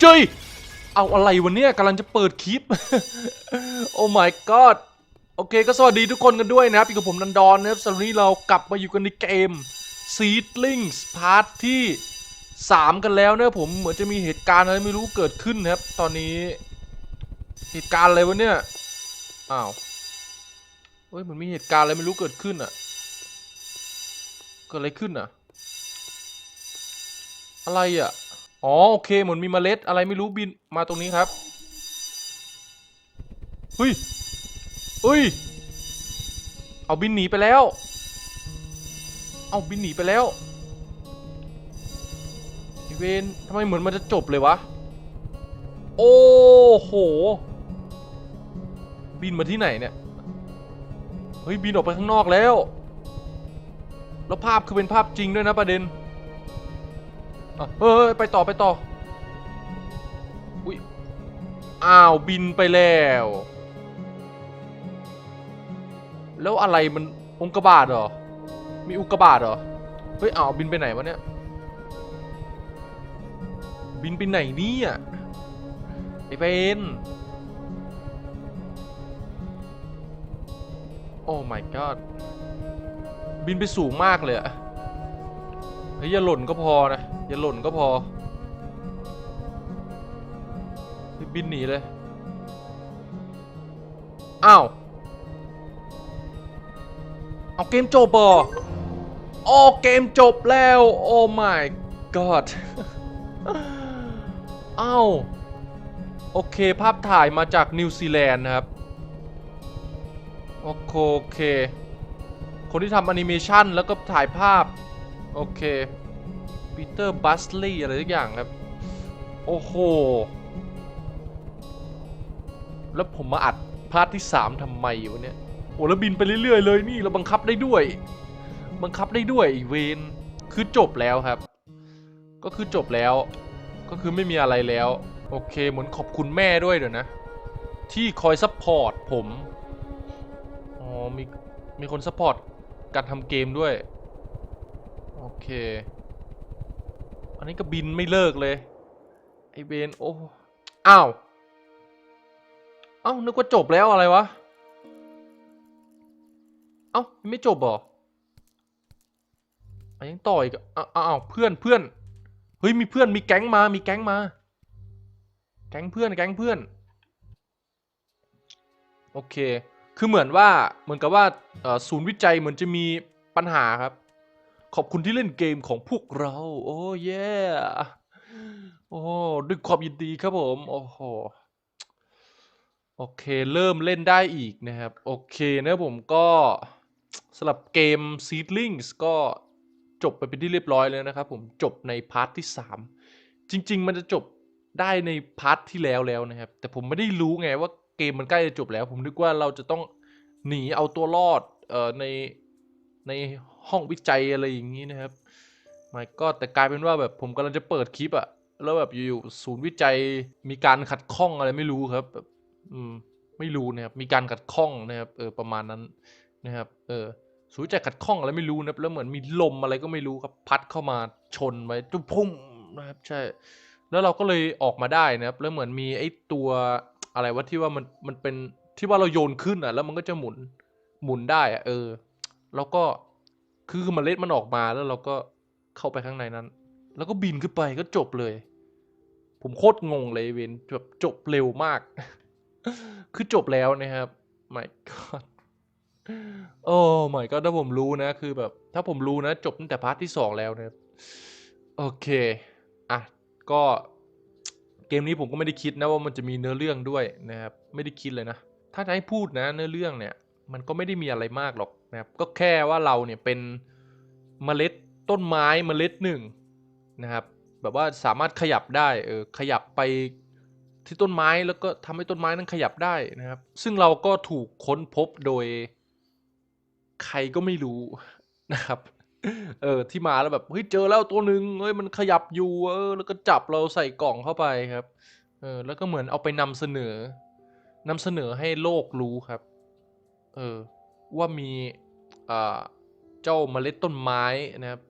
เจ้ยเอาอะไรวันเนี้ยกำลังจะเปิดคลิป โอ้ my god โอเคก็สวัสดีทุกคนกันด้วยนะครับอยู่กับผมนันดอนนะครับสำหรับวันนี้เรากลับมาอยู่กันในเกม Seedlings พาร์ทที่ 3 กันแล้วนะครับผมเหมือนจะมีเหตุการณ์อะไรไม่รู้เกิดขึ้นนะครับ ตอนนี้ เหตุการณ์อะไรวะเนี่ย อ้าวเฮ้ยมันมีเหตุการณ์อะไรไม่รู้เกิดขึ้นอะเกิดอะไรขึ้นอะอะไรอะ อ๋อโอเคเหมือนมีเมล็ดอะไรไม่รู้บินมาตรงนี้ครับเฮ้ยเฮ้ย เอาบินหนีไปแล้ว เอาบินหนีไปแล้วไอเวนทำไมเหมือนมันจะจบเลยวะ โอ้โห บินมาที่ไหนเนี่ย เฮ้ยบินออกไปข้างนอกแล้ว แล้วภาพคือเป็นภาพจริงด้วยนะประเด็น อะเฮ้ยไปต่อไปต่อ อุ้ย อ้าวบินไปแล้ว แล้วอะไรมันองกบาตเหรอ มีอุกกาบาตเหรอ เฮ้ยอ้าวบินไปไหนวะเนี่ย บินไปไหนเนี่ยไอเป็นโอ้ my god บินไปสูงมากเลยอะ เฮ้ยอย่าหล่นก็พอนะ อย่าหล่นก็พอเฮ้ยบินหนีเลย อ้าว เอาเกมจบเหรอโอ้เกมจบแล้ว โอ้ my god อ้าว โอเคภาพถ่ายมาจากนิวซีแลนด์นะครับ โอเคโอเคคนที่ทำแอนิเมชันแล้วก็ถ่ายภาพ โอเคปีเตอร์บัสลีย์อะไรทุกอย่างครับ โอ้โห แล้วผมมาอัดพาร์ทที่ 3ทำไมวะเนี่ย โอ้แล้วบินไปเรื่อยๆเลยนี่เราบังคับได้ด้วย บังคับได้ด้วยอ้เวนคือจบแล้วครับ ก็คือจบแล้ว ก็คือไม่มีอะไรแล้ว โอเคเหมือนขอบคุณแม่ด้วยเดี๋ยวนะ ที่คอยซัพพอร์ตผม อ๋อ มี มีคนซัพพอร์ตการทำเกมด้วย เค อันนี้ก็บินไม่เลิกเลย ไอเบนโอ้ อ้าว เอ้า นึกว่าจบแล้วอะไรวะ เอ้ายังไม่จบหรออะยังต่ออีกอ้าวเพื่อนเพื่อน เฮ้ย มีเพื่อน มีแก๊งมา มีแก๊งมา แก๊งเพื่อน แก๊งเพื่อน โอเค คือเหมือนว่า เหมือนกับว่าศูนย์วิจัยเหมือนจะมีปัญหาครับ ขอบคุณที่เล่นเกมของพวกเรา โอ้เย่โอ้ด้วยความยินดีครับผม โอ้โห โอเค เริ่มเล่นได้อีกนะครับ โอเคนะผมก็สำหรับเกม Seedlings ก็จบไปเป็นที่เรียบร้อยแล้วนะครับผมจบในพาร์ทที่ 3 จริง ๆ มันจะจบได้ในพาร์ทที่แล้วแล้วนะครับ แต่ผมไม่ได้รู้ไงว่าเกมมันใกล้จะจบแล้ว ผมนึกว่าเราจะต้องหนีเอาตัวรอดเอ่อใน ในห้องวิจัยอะไรอย่างนี้นะครับไม่ก็แต่กลายเป็นว่าแบบผมกำลังจะเปิดคลิปอะแล้วแบบอยู่ๆศูนย์วิจัยมีการขัดข้องอะไรไม่รู้ครับแบบอืมไม่รู้นะครับมีการขัดข้องนะครับเออประมาณนั้นนะครับเออสูญใจขัดข้องอะไรไม่รู้นะครับแล้วเหมือนมีลมอะไรก็ไม่รู้ครับพัดเข้ามาชนไว้จุ๊บพุ่มนะครับใช่แล้วเราก็เลยออกมาได้นะครับแล้วเหมือนมีไอ้ตัวอะไรวะที่ว่ามันมันเป็นที่ว่าเราโยนขึ้นอะแล้วมันก็จะหมุนหมุนได้อะเออ แล้วก็คือคือเมล็ดมันออกมาแล้วเราก็เข้าไปข้างในนั้น แล้วก็บินขึ้นไปก็จบเลย ผมโคตรงงเลยเวนแบบจบเร็วมาก คือจบแล้วนะครับ my god โอ้ my god ถ้าผมรู้นะ คือแบบ ถ้าผมรู้นะ จบตั้งแต่พาร์ทที่สองแล้วนะครับ โอเค อะ ก็เกมนี้ผมก็ไม่ได้คิดนะว่ามันจะมีเนื้อเรื่องด้วยนะครับ ไม่ได้คิดเลยนะ ถ้าจะให้พูดนะ เนื้อเรื่องเนี่ย มันก็ไม่ได้มีอะไรมากหรอก นะครับก็แค่ว่าเราเนี่ยเป็นเมล็ดต้นไม้เมล็ดหนึ่งนะครับ แบบว่าสามารถขยับได้เออขยับไปที่ต้นไม้แล้วก็ทำให้ต้นไม้นั้นขยับได้นะครับ ซึ่งเราก็ถูกค้นพบโดยใครก็ไม่รู้นะครับ เออที่มาแล้วแบบเฮ้ยเจอแล้วตัวหนึ่งเฮ้ยมันขยับอยู่เออแล้วก็จับเราใส่กล่องเข้าไปครับเออแล้วก็เหมือนเอาไปนำเสนอนำเสนอให้โลกรู้ครับ เออ ว่ามีเจ้าเมล็ดต้นไม้นะครับ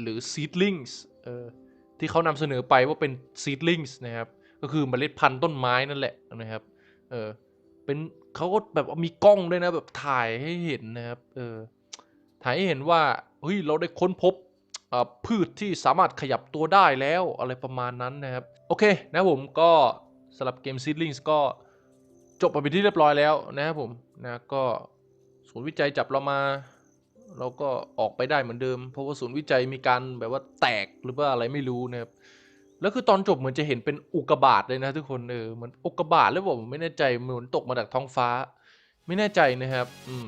หรือ seedlings เออที่เขานำเสนอไปว่าเป็น seedlings นะครับ ก็คือเมล็ดพันธุ์ต้นไม้นั่นแหละนะครับเออเป็นเขาก็แบบมีกล้องด้วยนะแบบถ่ายให้เห็นนะครับเออถ่ายให้เห็นว่าเฮ้ยเราได้ค้นพบพืชที่สามารถขยับตัวได้แล้วอะไรประมาณนั้นนะครับ โอเคนะผมก็สำหรับเกม Seedlings ก็จบไปเป็นที่เรียบร้อยแล้วนะครับผมนะก็ ศูนย์วิจัยจับเรามา เราก็ออกไปได้เหมือนเดิม เพราะว่าศูนย์วิจัยมีการแบบว่าแตกหรือว่าอะไรไม่รู้นะครับแล้วคือตอนจบเหมือนจะเห็นเป็นอุกกาบาตเลยนะทุกคนเออเหมือนอุกกาบาตหรือเล่าผมไม่แน่ใจเหมือนตกมาจากท้องฟ้า ไม่แน่ใจนะครับอืม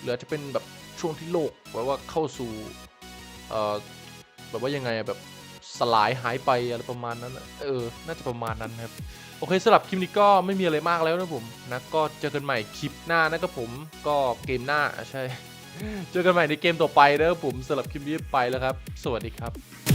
หรือจะเป็นแบบช่วงที่โลกแบบว่าเข้าสู่เอ่อแบบว่ายังไงแบบ สลายหายไปอะไรประมาณนั้นเออ น่าจะประมาณนั้นครับ โอเคสำหรับคลิปนี้ก็ไม่มีอะไรมากแล้วนะผมนะก็เจอกันใหม่คลิปหน้านะครับผมก็เกมหน้าใช่ เจอกันใหม่ในเกมต่อไปนะครับผมสำหรับคลิปนี้ไปแล้วครับ สวัสดีครับ